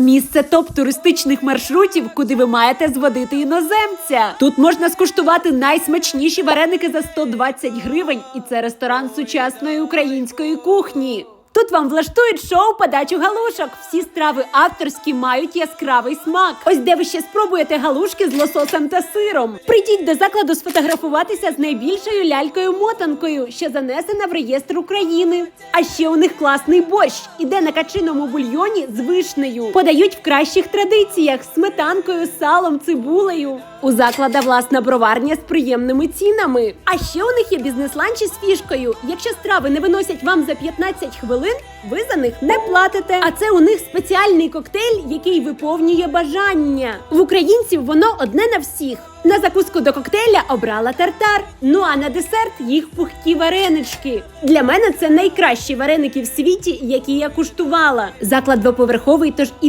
Місце топ туристичних маршрутів, куди ви маєте зводити іноземця. Тут можна скуштувати найсмачніші вареники за 120 гривень, і це ресторан сучасної української кухні. Тут вам влаштують шоу подачу галушок. Всі страви авторські мають яскравий смак. Ось де ви ще спробуєте галушки з лососем та сиром. Прийдіть до закладу сфотографуватися з найбільшою лялькою-мотанкою, що занесена в реєстр України. А ще у них класний борщ. Іде на качиному бульйоні з вишнею. Подають в кращих традиціях сметанкою, салом, цибулею. У заклада власна броварня з приємними цінами. А ще у них є бізнес-ланчі з фішкою. Якщо страви не виносять вам за 15 хвилин, ви за них не платите. А це у них спеціальний коктейль, який виповнює бажання. В українців воно одне на всіх. На закуску до коктейля обрала тартар. Ну а на десерт їх пухкі варенички. Для мене це найкращі вареники в світі, які я куштувала. Заклад двоповерховий, тож і